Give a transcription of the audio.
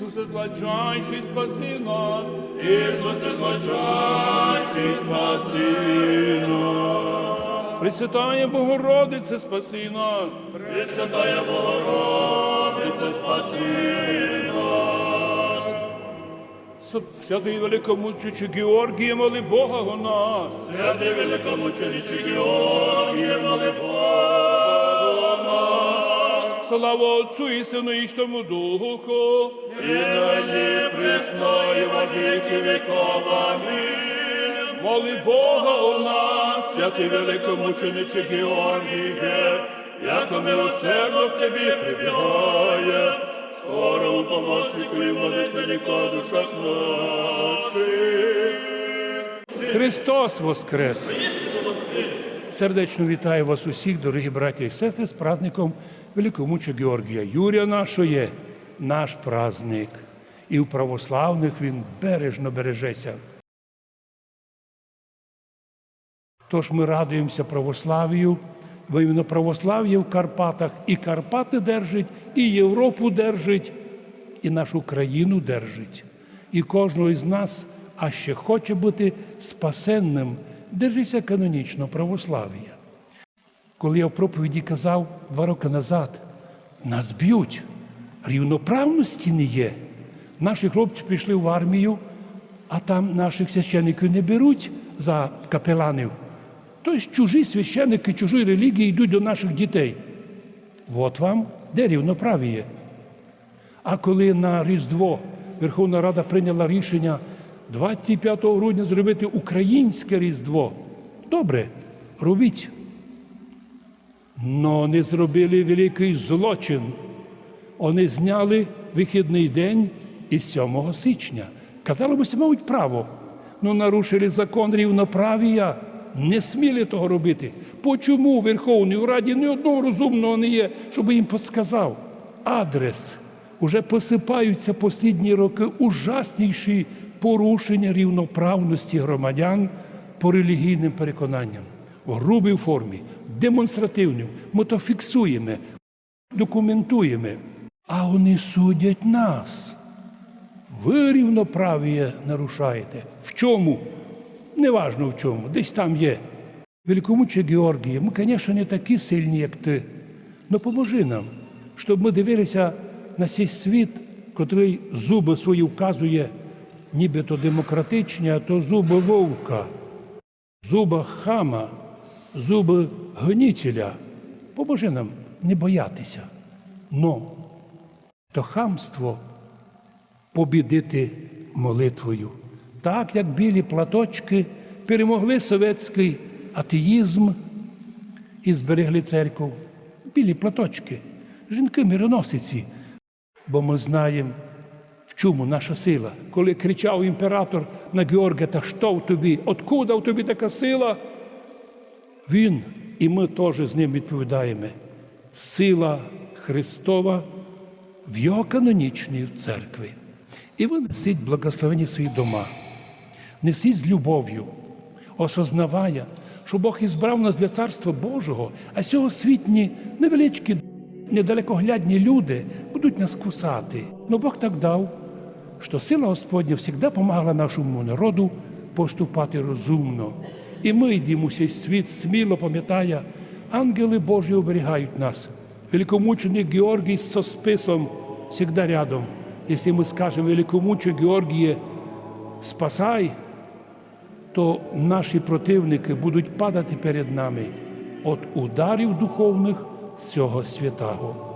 Ісусе, зладчайший, спаси нас. Ісусе, злочайший, спаси нас. Пресвятая Богородице, спаси нас. Пресвятая Богородице, спаси нас. Святий великомучичі Георгіє, моли Бога о нас. Святий великомученичі Георгіє, моли Бога Слава Отцу і Сину і Святому Духу. І нині присно, і во віки віков. Амінь. Моли Бога о нас. Святий великомученичі Георгіє, яко милосердно к тобі прибігає, скоро у помощнику і молитвеннику душах наших. Христос Воскрес! Сердечно вітаю вас усіх, дорогі браті і сестри, з праздником великомуча Георгія Юрія нашого є наш праздник. І у православних він бережно бережеться. Тож ми радуємося православію, бо іменно православ'я в Карпатах і Карпати держить, і Європу держить, і нашу країну держить. І кожного із нас, а ще хоче бути спасенним, держиться канонічно православ'я. Коли я в проповіді казав два роки назад, нас б'ють, рівноправності не є. Наші хлопці пішли в армію, а там наших священиків не беруть за капеланів. Тобто чужі священики, чужої релігії йдуть до наших дітей. От вам де рівноправіє. А коли на Різдво Верховна Рада прийняла рішення 25 грудня зробити українське Різдво, добре, робіть. Но не зробили великий злочин. Вони зняли вихідний день із 7 січня. Казали би, мають право. Ну, нарушили закон рівноправія. Не сміли того робити. Почому в Верховній Раді ні одного розумного не є, щоб їм підсказав? Адрес. Уже посипаються послідні роки ужасніші порушення рівноправності громадян по релігійним переконанням. В грубій формі, демонстративній. Ми то фіксуємо, документуємо. А вони судять нас. Ви рівноправ'я нарушаєте. В чому? Неважно в чому, десь там є. Великомуче Георгія, ми, звісно, не такі сильні, як ти. але поможи нам, щоб ми дивилися на цей світ, котрий зуби свої вказує, нібито демократичні, а то зуби вовка, зуба хама, зуби гонітеля. Поможи нам не боятися. Но то хамство побідити молитвою. Так як білі платочки перемогли совєтський атеїзм і зберегли церкву. Білі платочки, жінки мироносиці. Бо ми знаємо, чому наша сила. Коли кричав імператор на Георгія, та що в тобі? Откуда в тобі така сила? Він і ми теж з ним відповідаємо. Сила Христова в його канонічній церкві. І ви несіть благословені свої дома, несіть з любов'ю, осознавая, що Бог ізбрав нас для Царства Божого, а сьогосвітні невеличкі, недалекоглядні люди будуть нас кусати. Но Бог так дав, що сила Господня завжди допомагала нашому народу поступати розумно. І ми йдемо цей світ сміло пам'ятає, ангели Божі оберігають нас. Великомученик Георгій з списом завжди рядом. Якщо ми скажемо великомуче Георгіє, спасай, то наші противники будуть падати перед нами від ударів духовних цього святого.